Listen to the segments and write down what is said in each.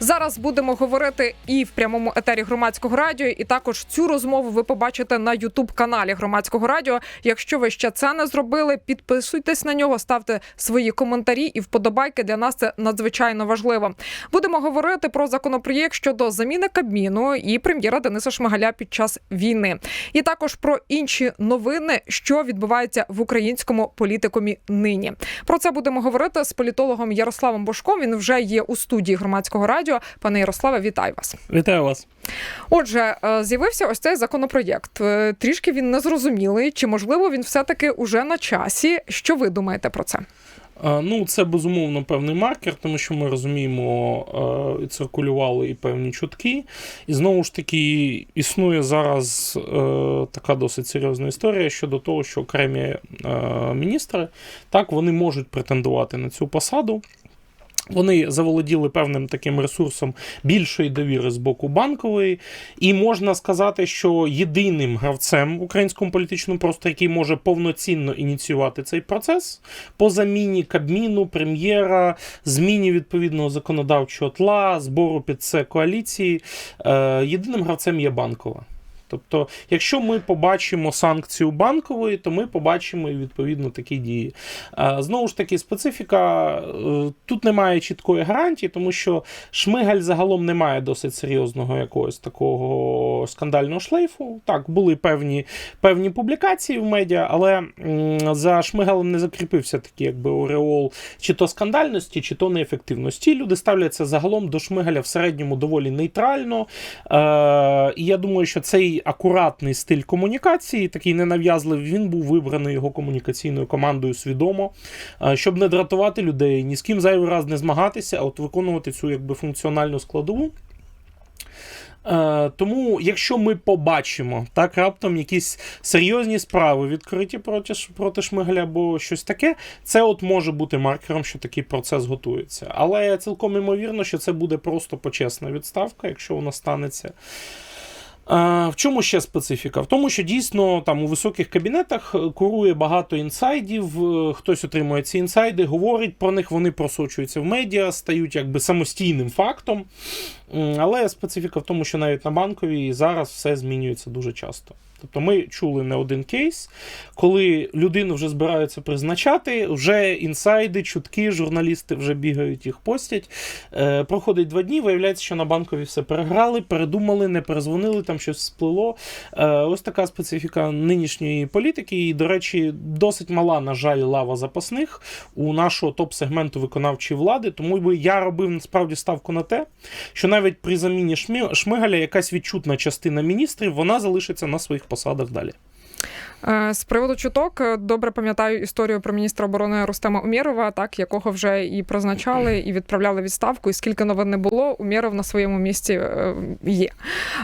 Зараз будемо говорити і в прямому етері громадського радіо, і також цю розмову ви побачите на Ютуб каналі громадського радіо. Якщо ви ще це не зробили, підписуйтесь на нього, ставте свої коментарі і вподобайки. Для нас це надзвичайно важливо. Будемо говорити про законопроєкт щодо заміни Кабміну і прем'єра Дениса Шмигаля під час війни, і також про інші новини, що відбувається в українському політикумі нині. Про це будемо говорити з політологом Ярославом Бошком. Він вже є у студії громадського радіо. Пане Ярославе, вітаю вас. Вітаю вас. Отже, е, з'явився ось цей законопроєкт. Е, Трішки він незрозумілий. Чи можливо він все таки уже на часі? Що ви думаєте про це? Ну, це безумовно певний маркер, тому що ми розуміємо, е, циркулювали і певні чутки. І знову ж таки існує зараз е, така досить серйозна історія щодо того, що окремі е, міністри так вони можуть претендувати на цю посаду. Вони заволоділи певним таким ресурсом більшої довіри з боку банкової, і можна сказати, що єдиним гравцем в українському політичному просторі, який може повноцінно ініціювати цей процес по заміні кабміну, прем'єра, зміні відповідного законодавчого тла, збору під це коаліції, е, єдиним гравцем є банкова. Тобто, якщо ми побачимо санкцію банкової, то ми побачимо і відповідно такі дії. Знову ж таки, специфіка е, тут немає чіткої гарантії, тому що Шмигаль загалом не має досить серйозного якогось такого скандального шлейфу. Так, були певні, певні публікації в медіа, але за Шмигалем не закріпився такий якби ореол чи то скандальності, чи то неефективності. Люди ставляться загалом до Шмигаля в середньому доволі нейтрально. Е, і я думаю, що цей акуратний стиль комунікації, такий ненав'язливий, він був вибраний його комунікаційною командою свідомо, е, щоб не дратувати людей, ні з ким зайвий раз не змагатися, а от виконувати цю якби функціональну складову. Е, Тому, якщо ми побачимо так раптом якісь серйозні справи відкриті проти, проти Шмигаля або щось таке, це от може бути маркером, що такий процес готується. Але цілком імовірно, що це буде просто почесна відставка, якщо вона станеться. В чому ще специфіка? В тому, що дійсно там у високих кабінетах е, курує багато інсайдів. е, Хтось отримує ці інсайди, говорить про них, вони просочуються в медіа, стають якби самостійним фактом. Але специфіка в тому, що навіть на банковій зараз все змінюється дуже часто. Тобто ми чули не один кейс, коли людину вже збираються призначати, вже інсайди, чутки, журналісти вже бігають, їх постять. Е, проходить два дні, виявляється, що на банкові все переграли, передумали, не перезвонили, там щось сплило. Е, ось така специфіка нинішньої політики. І, до речі, досить мала, на жаль, лава запасних у нашого топ-сегменту виконавчої влади. Тому би я робив насправді ставку на те, що навіть при заміні Шмигаля якась відчутна частина міністрів вона залишиться на своїх посадах далі. Е, З приводу чуток е, добре пам'ятаю історію про міністра оборони Рустема Умєрова, так якого вже і призначали, і відправляли відставку. І скільки новин не було, Умєров на своєму місці е, є.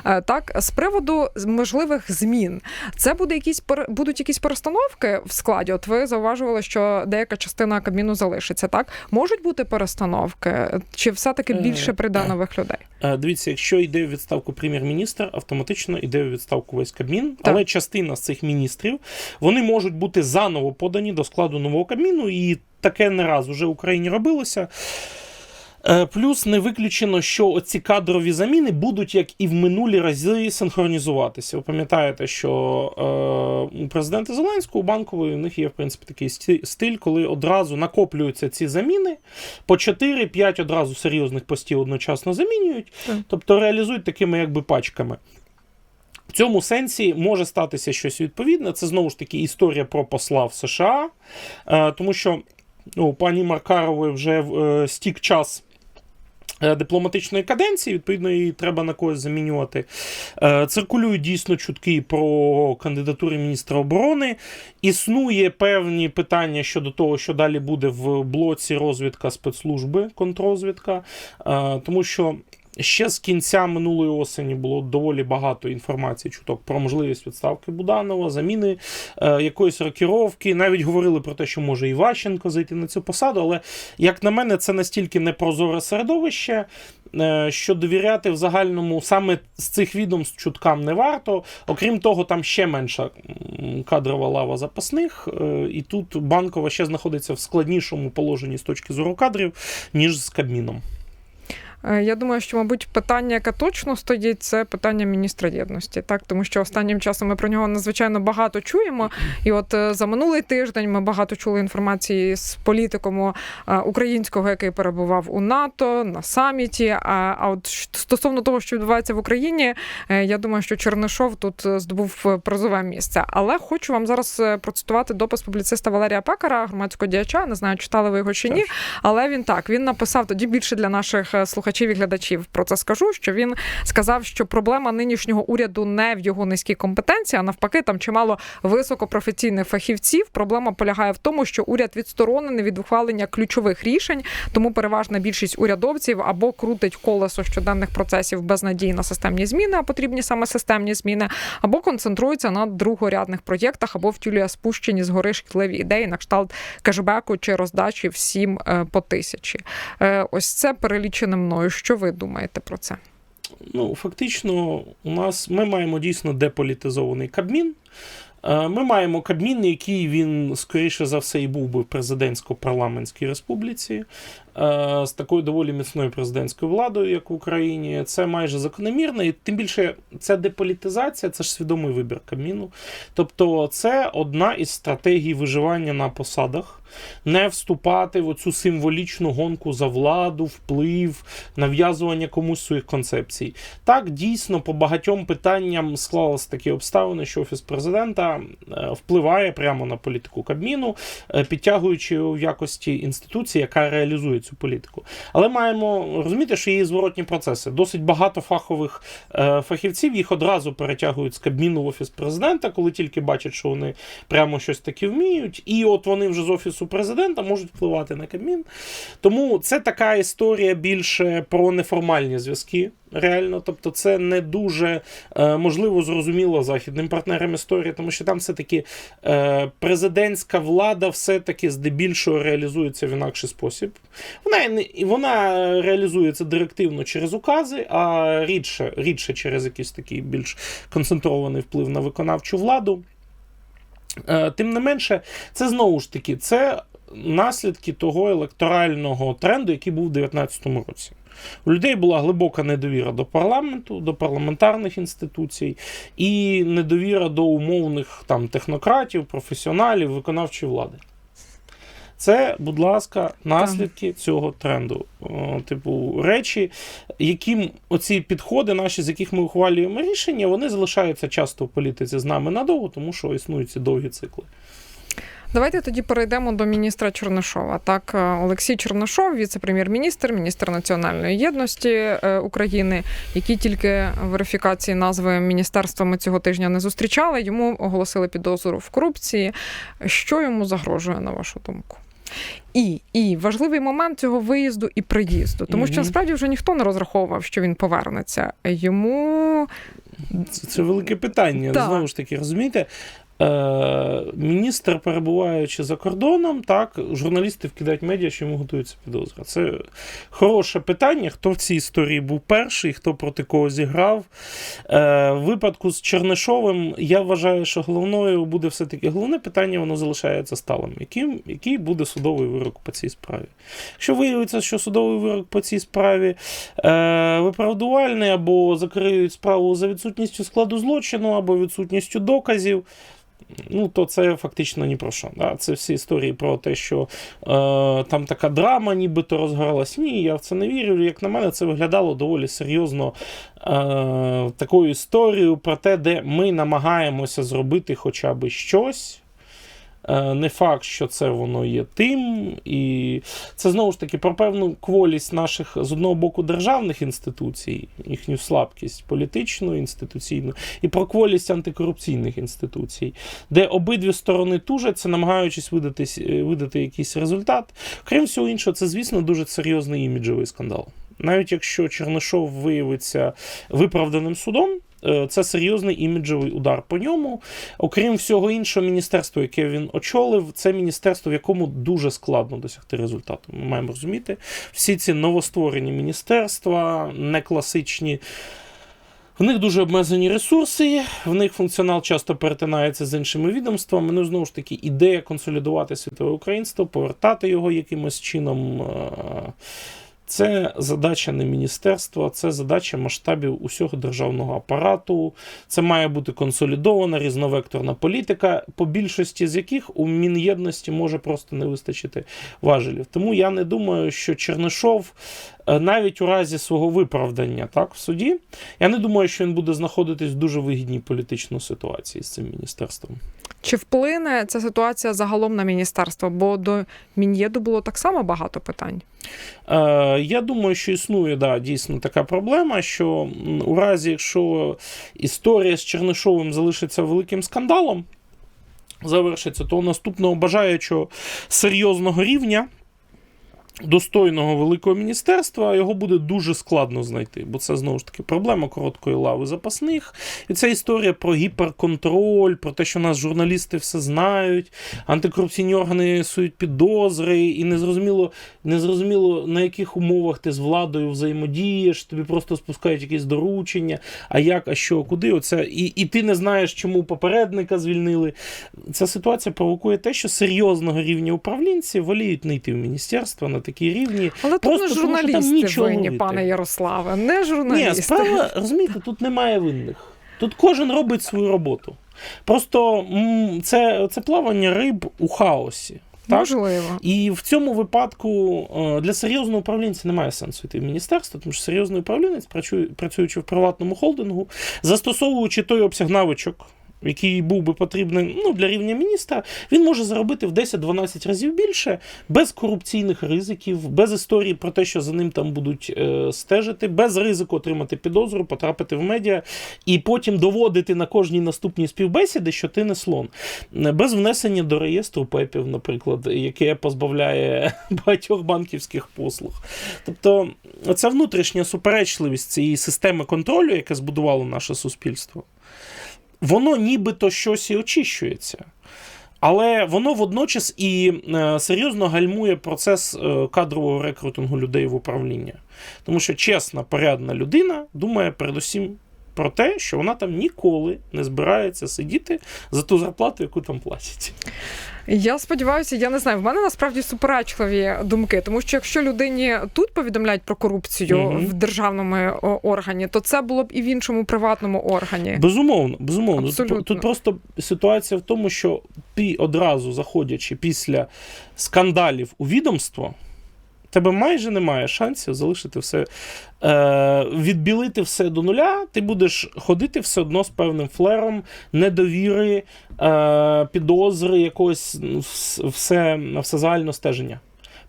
Так, з приводу можливих змін, це буде якісь будуть якісь перестановки в складі. От ви зауважували, що деяка частина кабміну залишиться. Так можуть бути перестановки, чи все таки більше прийде нових людей? Дивіться, якщо йде в відставку прем'єр-міністр, автоматично йде відставку весь Кабмін, Так. але частина з цих міністрів вони можуть бути заново подані до складу нового Кабміну, і таке не раз уже в Україні робилося. Е, Плюс не виключено, що оці кадрові заміни будуть, як і в минулі рази, синхронізуватися. Ви пам'ятаєте, що е, у президента Зеленського у банкової у них є в принципі такий стиль, коли одразу накоплюються ці заміни, по 4-5 одразу серйозних постів одночасно замінюють, тобто реалізують такими якби пачками. В цьому сенсі може статися щось відповідне. Це знову ж таки історія про посла в США, е, тому що ну, пані Маркарової вже е, стік час. е, Дипломатичної каденції, відповідно, її треба на когось замінювати. Циркулюють дійсно чутки про кандидатури міністра оборони. Існує певні питання щодо того, що далі буде в блоці розвідка спецслужби, контррозвідка, тому що Ще з кінця минулої осені було доволі багато інформації, чуток про можливість відставки Буданова, заміни е, якоїсь рокіровки. Навіть говорили про те, що може Іващенко зайти на цю посаду. Але, як на мене, це настільки непрозоре середовище, е, що довіряти в загальному саме з цих відомств чуткам не варто. Окрім того, там ще менша кадрова лава запасних, е, і тут банкова ще знаходиться в складнішому положенні з точки зору кадрів, ніж з Кабміном. Е, Я думаю, що, мабуть, питання, яке точно стоїть, це питання міністра єдності, так тому що останнім часом ми про нього надзвичайно багато чуємо. І от е, за минулий тиждень ми багато чули інформації з політиком е, українського, який перебував у НАТО на саміті. А, а от стосовно того, що відбувається в Україні, я думаю, що Чернишов тут здобув призове місце. Але хочу вам зараз процитувати допис публіциста Валерія Пекара, громадського діяча. Не знаю, читали ви його чи ні. Але він так він написав тоді більше для наших е, слухачів і глядачів. Про це скажу. Що він сказав, що проблема нинішнього уряду не в його низькій компетенції, а навпаки, там чимало високопрофесійних фахівців. Проблема полягає в тому, що уряд відсторонений від ухвалення ключових рішень, тому переважна більшість урядовців або крутить колесо щоденних процесів без надії на системні зміни, а потрібні саме системні зміни, або концентрується на другорядних проєктах, або втілює спущені згори шкідливі ідеї на кшталт кешбеку чи роздачі всім е, по тисячі. Е, Ось це перелічене мною. Що ви думаєте про це? Ну, фактично, у нас ми маємо дійсно деполітизований Кабмін. Е, Ми маємо Кабмін, який він, скоріше за все, і був би в президентсько-парламентській республіці, з такою доволі міцною президентською владою, як в Україні. Це майже закономірно, і тим більше ця деполітизація це ж свідомий вибір Кабміну. Тобто, це одна із стратегій виживання на посадах. Не вступати в оцю символічну гонку за владу, вплив, нав'язування комусь своїх концепцій. Так, дійсно, по багатьом питанням склалися такі обставини, що офіс президента е, впливає прямо на політику Кабміну, е, підтягуючи його в якості інституції, яка реалізує цю політику. Але маємо розуміти, що є зворотні процеси. Досить багато фахових е, фахівців їх одразу перетягують з Кабміну в офіс президента, коли тільки бачать, що вони прямо щось таке вміють. І от вони вже з офісу президента можуть впливати на Кабмін. Тому це така історія більше про неформальні зв'язки. Реально, тобто, це не дуже е, можливо зрозуміло західним партнерам історії, тому що там все-таки е, президентська влада все-таки здебільшого реалізується в інакший спосіб. Вона, вона реалізується директивно через укази, а рідше, рідше через якийсь такий більш концентрований вплив на виконавчу владу. Е, Тим не менше, це знову ж таки це наслідки того електорального тренду, який був у 2019 році. У людей була глибока недовіра до парламенту, до парламентарних інституцій і недовіра до умовних там технократів, професіоналів, виконавчої влади. Це, будь ласка, наслідки цього тренду. О, типу, речі, яким оці підходи, наші, з яких ми ухвалюємо рішення, вони залишаються часто в політиці з нами надовго, тому що існують ці довгі цикли. Давайте тоді перейдемо до міністра Чернишова. Так, е, Олексій Чернишов, віце-прем'єр-міністр, міністр національної єдності е, України, які тільки верифікації назви міністерства ми цього тижня не зустрічали. Йому оголосили підозру в корупції. Що йому загрожує, на вашу думку? І, і важливий момент цього виїзду і приїзду, тому що насправді вже ніхто не розраховував, що він повернеться. Йому Це, це велике питання. Так. Знову ж таки, розумієте, міністр, перебуваючи за кордоном, так, журналісти вкидають медіа, що йому готується підозра. Це хороше питання, хто в цій історії був перший, хто проти кого зіграв. Е, в випадку з Чернишовим я вважаю, що головною буде все-таки головне питання, воно залишається сталим. Яким, який буде судовий вирок по цій справі? Якщо виявиться, що судовий вирок по цій справі е, виправдувальний або закриють справу за відсутністю складу злочину, або відсутністю доказів. Ну, то це фактично ні про що. Да? Це всі історії про те, що е, там така драма нібито розгоралась. Ні, я в це не вірю. Як на мене, це виглядало доволі серйозно е, такою історією про те, де ми намагаємося зробити хоча б щось. Е, Не факт, що це воно є тим, і це знову ж таки про певну кволість наших з одного боку державних інституцій, їхню слабкість політичну, інституційну, і про кволість антикорупційних інституцій, де обидві сторони тужаться, намагаючись видати, е, видати якийсь результат. Крім всього іншого, це, звісно, дуже серйозний іміджовий скандал. Навіть якщо Чернишов виявиться виправданим судом, це серйозний іміджовий удар по ньому. Окрім всього іншого, міністерство, яке він очолив, це міністерство, в якому дуже складно досягти результату. Ми маємо розуміти, всі ці новостворені міністерства, не класичні. В них дуже обмежені ресурси, в них функціонал часто перетинається з іншими відомствами. Ну, знову ж таки, ідея консолідувати світове українство, повертати його якимось чином. Це задача не міністерства, це задача масштабів усього державного апарату. Це має бути консолідована різновекторна політика, по більшості з яких у Мін'єдності може просто не вистачити важелів. Тому я не думаю, що Чернишов навіть у разі свого виправдання так, в суді, я не думаю, що він буде знаходитись в дуже вигідній політичній ситуації з цим міністерством. Чи вплине ця ситуація загалом на міністерство? Бо до Мін'єду було так само багато питань. Е, я думаю, що існує да, дійсно така проблема, що у разі, якщо історія з Чернишовим залишиться великим скандалом, завершиться, то наступного бажаючого серйозного рівня. Достойного великого міністерства його буде дуже складно знайти, бо це знову ж таки проблема короткої лави запасних. І це історія про гіперконтроль, про те, що нас журналісти все знають, антикорупційні органи сують підозри, і незрозуміло, незрозуміло на яких умовах ти з владою взаємодієш, тобі просто спускають якісь доручення, а як, а що, куди. Оце, і, і ти не знаєш, чому попередника звільнили. Ця ситуація провокує те, що серйозного рівня управлінці воліють не йти в міністерство такі рівні. Але тут Просто не тому, що там журналісти нічого винні, пане Ярославе, не журналісти. Ні, журналісти. справа, розумієте, тут немає винних. Тут кожен робить свою роботу. Просто це, це плавання риб у хаосі. Так? Можливо. І в цьому випадку е, для серйозного управлінця немає сенсу йти в міністерство, тому що серйозний управлінець, працюючи в приватному холдингу, застосовуючи той обсяг навичок, який був би потрібний ну, для рівня міністра, він може заробити в 10-12 разів більше, без корупційних ризиків, без історії про те, що за ним там будуть е, стежити, без ризику отримати підозру, потрапити в медіа і потім доводити на кожній наступній співбесіді, що ти не слон. Е, Без внесення до реєстру ПЕПів, наприклад, яке позбавляє багатьох банківських послуг. Тобто, ця внутрішня суперечливість цієї системи контролю, яке збудувало наше суспільство, воно нібито щось і очищується. Але воно водночас і е, серйозно гальмує процес е, кадрового рекрутингу людей в управління. Тому що чесна, порядна людина думає передусім про те, що вона там ніколи не збирається сидіти за ту зарплату, яку там платять. Я сподіваюся, я не знаю. В мене насправді суперечливі думки, тому що якщо людині тут повідомляють про корупцію Мгм. в державному органі, то це було б і в іншому приватному органі. Безумовно, безумовно. Абсолютно. тут просто ситуація в тому, що одразу заходячи після скандалів у відомство, тебе майже немає шансів залишити все, е, відбілити все до нуля. Ти будеш ходити все одно з певним флером недовіри, е, підозри, якогось ну, все, все загального стеження.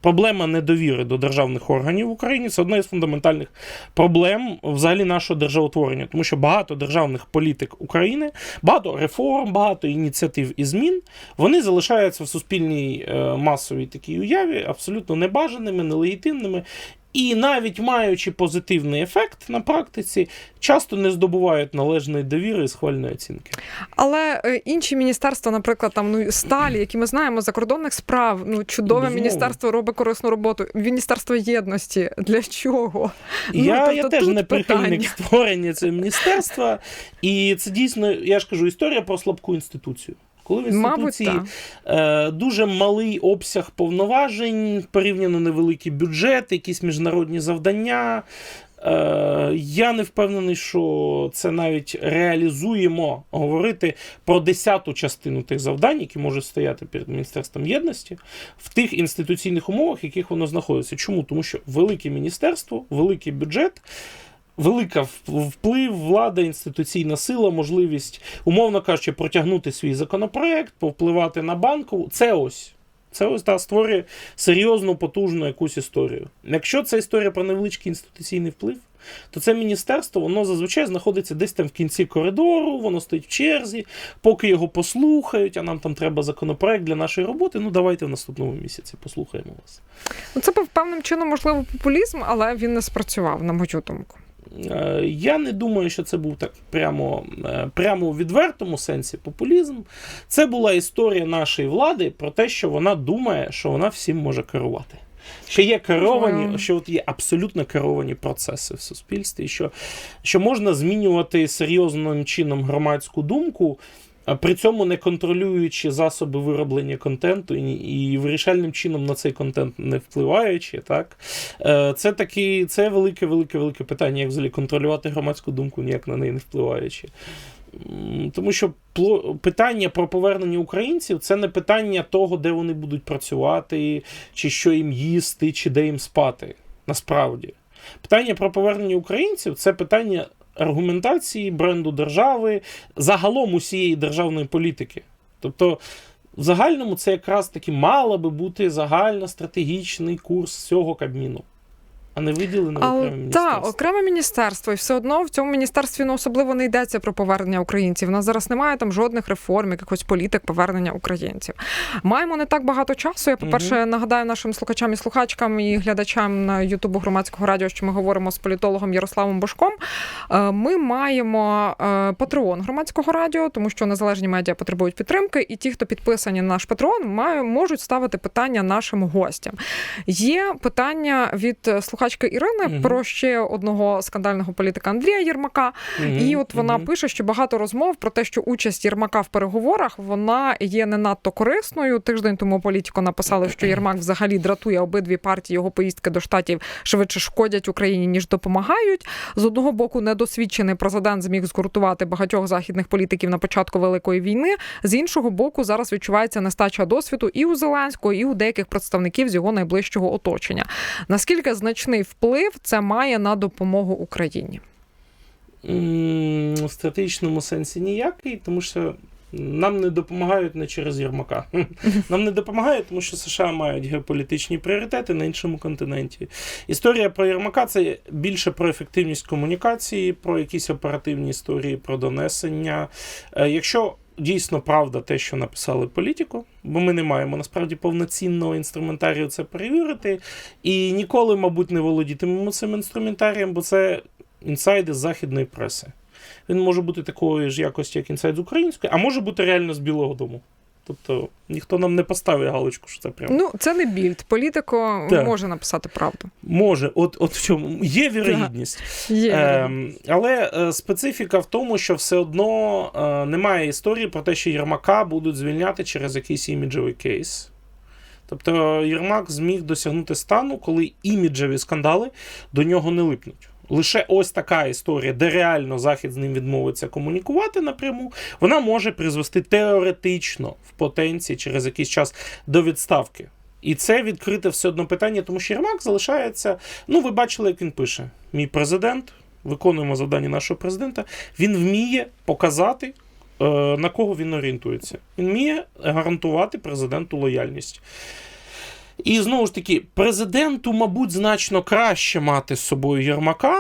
Проблема недовіри до державних органів в Україні це одна із фундаментальних проблем взагалі нашого державотворення, тому що багато державних політик України, багато реформ, багато ініціатив і змін вони залишаються в суспільній е, масовій такій уяві абсолютно небажаними, нелегітимними. І навіть маючи позитивний ефект на практиці, часто не здобувають належної довіри і схвальної оцінки. Але е, інші міністерства, наприклад, там ну сталі, які ми знаємо закордонних справ, ну чудове Безумовно. міністерство робить корисну роботу. Міністерство єдності для чого? Ну, я, тобто я теж не прихильник питання. створення цього міністерства. І це дійсно, я ж кажу, історія про слабку інституцію. Коли в інституції так. е, дуже малий обсяг повноважень, порівняно невеликий бюджет, якісь міжнародні завдання. Е, я не впевнений, що це навіть реалізуємо говорити про десяту частину тих завдань, які можуть стояти перед Міністерством єдності в тих інституційних умовах, в яких воно знаходиться. Чому? Тому що велике міністерство, великий бюджет. Велика вплив, влада, інституційна сила, можливість, умовно кажучи, протягнути свій законопроект, повпливати на банку. Це ось. Це ось та створює серйозну, потужну якусь історію. Якщо це історія про невеличкий інституційний вплив, то це міністерство воно зазвичай знаходиться десь там в кінці коридору, воно стоїть в черзі, поки його послухають, а нам там треба законопроект для нашої роботи. Ну давайте в наступному місяці послухаємо вас. Ну, це певним чином можливо популізм, але він не спрацював, на мою думку. Е, Я не думаю, що це був так прямо, е, прямо у відвертому сенсі популізм. Це була історія нашої влади про те, що вона думає, що вона всім може керувати. Що є керовані, що от є абсолютно керовані процеси в суспільстві, що, що можна змінювати серйозним чином громадську думку при цьому не контролюючи засоби вироблення контенту і, і вирішальним чином на цей контент не впливаючи, так Е, це такі, це велике, велике, велике питання, як взагалі контролювати громадську думку, ніяк на неї не впливаючи. Тому що питання про повернення українців це не питання того, де вони будуть працювати, чи що їм їсти, чи де їм спати. Насправді. Питання про повернення українців це питання аргументації бренду держави, загалом усієї державної політики. Тобто, в загальному це якраз таки мало би бути загально-стратегічний курс всього Кабміну, а не виділений Але окреме міністерство. так, окреме міністерство, і все одно в цьому міністерстві ну, особливо не йдеться про повернення українців. У нас зараз немає там жодних реформ, якихось політик повернення українців. Маємо не так багато часу. Я, по-перше, нагадаю нашим слухачам і слухачкам і глядачам на Ютубу громадського радіо, що ми говоримо з політологом Ярославом Бошком. Е, Ми маємо е, патреон громадського радіо, тому що незалежні медіа потребують підтримки, і ті, хто підписані на наш патреон, можуть ставити питання нашим гостям. Є питання від е, слухачки Ірини Мгм. про ще одного скандального політика Андрія Єрмака. Мгм, І от вона мгм. пише, що багато розмов про те, що участь Єрмака в переговорах вона є не надто корисною. Тиждень тому політико написали, що Єрмак взагалі дратує обидві партії. Його поїздки до штатів швидше шкодять Україні ніж допомагають. З одного боку, недосвідчений президент зміг згуртувати багатьох західних політиків на початку великої війни. З іншого боку, зараз відчувається нестача досвіду і у Зеленського, і у деяких представників з його найближчого оточення. Наскільки значний вплив це має на допомогу Україні? В стратегічному сенсі ніякий, тому що нам не допомагають не через Єрмака. Нам не допомагають, тому що США мають геополітичні пріоритети на іншому континенті. Історія про Єрмака це більше про ефективність комунікації, про якісь оперативні історії, про донесення. Е, Якщо дійсно правда те, що написали політику, бо ми не маємо насправді повноцінного інструментарію це перевірити, і ніколи, мабуть, не володітимемо цим інструментарієм, бо це інсайди з західної преси. Він може бути такої ж якості, як інсайд з української, а може бути реально з Білого Дому. Тобто ніхто нам не поставить галочку, що це прямо. Ну, це не більд. Політико Так. може написати правду. Може, от, от в чому є вірогідність. Є. Ем, але е, специфіка в тому, що все одно е, немає історії про те, що Єрмака будуть звільняти через якийсь іміджовий кейс. Тобто Єрмак зміг досягнути стану, коли іміджеві скандали до нього не липнуть. Лише ось така історія, де реально Захід з ним відмовиться комунікувати напряму, вона може призвести теоретично в потенції через якийсь час до відставки. І це відкрите все одно питання, тому що Єрмак залишається. Ну, ви бачили, як він пише: мій президент, виконуємо завдання нашого президента. Він вміє показати, е, на кого він орієнтується. Він вміє гарантувати президенту лояльність. І знову ж таки, президенту, мабуть, значно краще мати з собою Єрмака,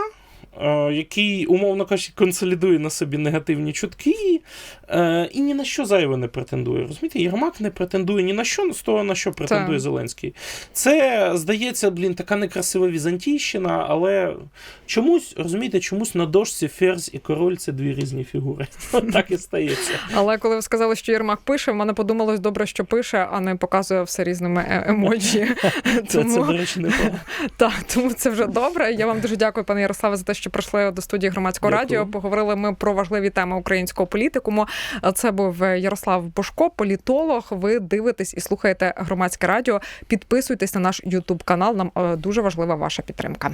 який, умовно кажучи, консолідує на собі негативні чутки е, і ні на що зайве не претендує. Розумієте, Єрмак не претендує ні на що з того, на що претендує Так. Зеленський. Це, здається, блін, така некрасива візантійщина, але чомусь, розумієте, чомусь на дошці ферзь і король це дві різні фігури. Так і стається. Але коли ви сказали, що Єрмак пише, в мене подумалось добре, що пише, а не показує все різними е- емоджі. Це, це, до речі, непогано. так, тому це вже добре. Я вам дуже дякую, пане Ярославе, за те, що прийшли до студії громадського Дякую. радіо. Поговорили ми про важливі теми українського політикуму. Це був Ярослав Бошко, політолог. Ви дивитесь і слухаєте громадське радіо. Підписуйтесь на наш Ютуб канал. Нам е, дуже важлива ваша підтримка.